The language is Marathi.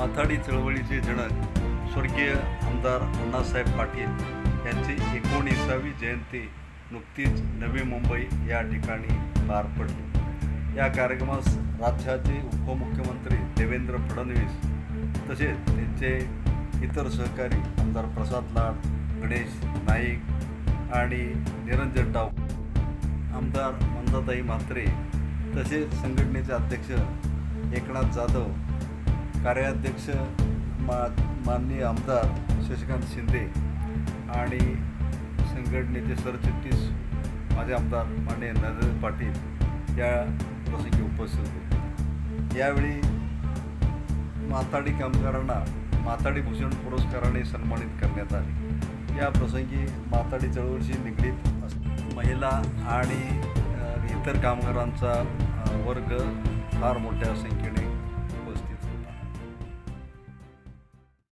माथाडी चळवळीचे जनक स्वर्गीय आमदार अण्णासाहेब पाटील यांची एकोणीसावी जयंती नुकतीच नवी मुंबई या ठिकाणी पार पडली. या कार्यक्रमास राज्याचे उपमुख्यमंत्री देवेंद्र फडणवीस तसेच त्यांचे इतर सहकारी आमदार प्रसाद लाड गणेश नाईक आणि निरंजन डाव आमदार मंदाताई म्हात्रे तसेच संघटनेचे अध्यक्ष एकनाथ जाधव कार्याध्यक्ष मा माननीय आमदार शशिकांत शिंदे आणि संघटनेचे सरचिटणीस माझे आमदार माननीय नरेंद्र पाटील या प्रसंगी उपस्थित होते. यावेळी माताडी कामगारांना माताडी भूषण पुरस्काराने सन्मानित करण्यात आले. या प्रसंगी माताडी चळवळीशी निगडीत अस- महिला आणि इतर कामगारांचा वर्ग फार मोठ्या संख्येने